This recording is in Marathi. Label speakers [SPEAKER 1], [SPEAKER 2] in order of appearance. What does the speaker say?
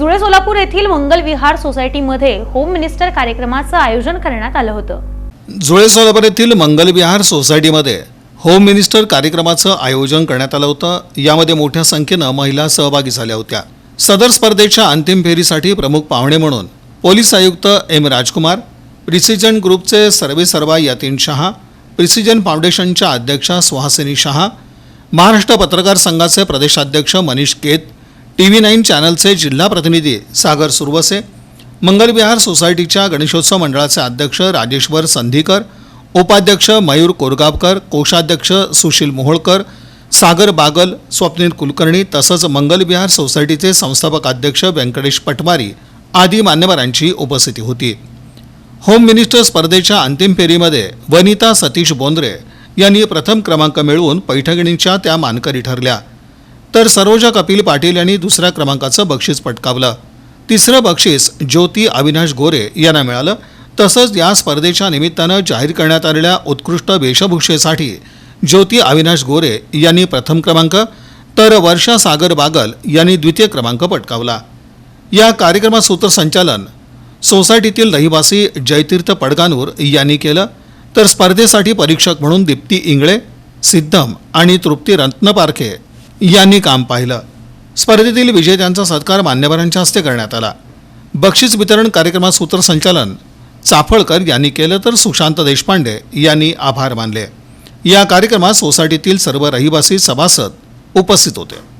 [SPEAKER 1] जुळे सोलापूर येथील मंगल विहार सोसायटीमध्ये होम मिनिस्टर कार्यक्रमाचं आयोजन करण्यात आलं होतं.
[SPEAKER 2] जुळे सोलापूर येथील मंगलविहार सोसायटीमध्ये होम मिनिस्टर कार्यक्रमाचं आयोजन करण्यात आलं होतं. यामध्ये मोठ्या संख्येनं महिला सहभागी झाल्या होत्या. सदर स्पर्धेच्या अंतिम फेरीसाठी प्रमुख पाहुणे म्हणून पोलीस आयुक्त एम राजकुमार प्रिसिजन ग्रुपचे सर्वेसर्वा यतीन शहा प्रिसिजन फाउंडेशनच्या अध्यक्षा सुहासिनी शहा महाराष्ट्र पत्रकार संघाचे प्रदेशाध्यक्ष मनीष केत टी व्ही नाईन चॅनलचे जिल्हा प्रतिनिधी सागर सुरवसे मंगलविहार सोसायटीच्या गणेशोत्सव मंडळाचे अध्यक्ष राजेश्वर संधीकर उपाध्यक्ष मयूर कोरगावकर कोषाध्यक्ष सुशील मोहोळकर सागर बागल स्वप्नील कुलकर्णी तसंच मंगलविहार सोसायटीचे संस्थापक अध्यक्ष व्यंकटेश पटवारी आदी मान्यवरांची उपस्थिती होती. होम मिनिस्टर स्पर्धेच्या अंतिम फेरीमध्ये वनिता सतीश बोंद्रे यांनी प्रथम क्रमांक मिळवून पैठणीच्या त्या मानकरी ठरल्या. तर सरोजा कपिल पाटील यांनी दुसऱ्या क्रमांकाचं बक्षीस पटकावलं. तिसरं बक्षीस ज्योती अविनाश गोरे यांना मिळालं. तसंच या स्पर्धेच्या निमित्तानं जाहीर करण्यात आलेल्या उत्कृष्ट वेशभूषेसाठी ज्योती अविनाश गोरे यांनी प्रथम क्रमांक तर वर्षा सागर बागल यांनी द्वितीय क्रमांक पटकावला. या कार्यक्रमात सूत्रसंचालन सोसायटीतील रहिवासी जयतीर्थ पडगानूर यांनी केलं. तर स्पर्धेसाठी परीक्षक म्हणून दीप्ती इंगळे सिद्धम आणि तृप्ती रत्नपारखे यांनी काम पाहिलं. स्पर्धेतील विजेत्यांचा सत्कार मान्यवरांच्या हस्ते करण्यात आला. बक्षीस वितरण कार्यक्रमात सूत्रसंचालन चाफळकर यांनी केलं तर सुशांत देशपांडे यांनी आभार मानले. या कार्यक्रमात सोसायटीतील सर्व रहिवासी सभासद उपस्थित होते.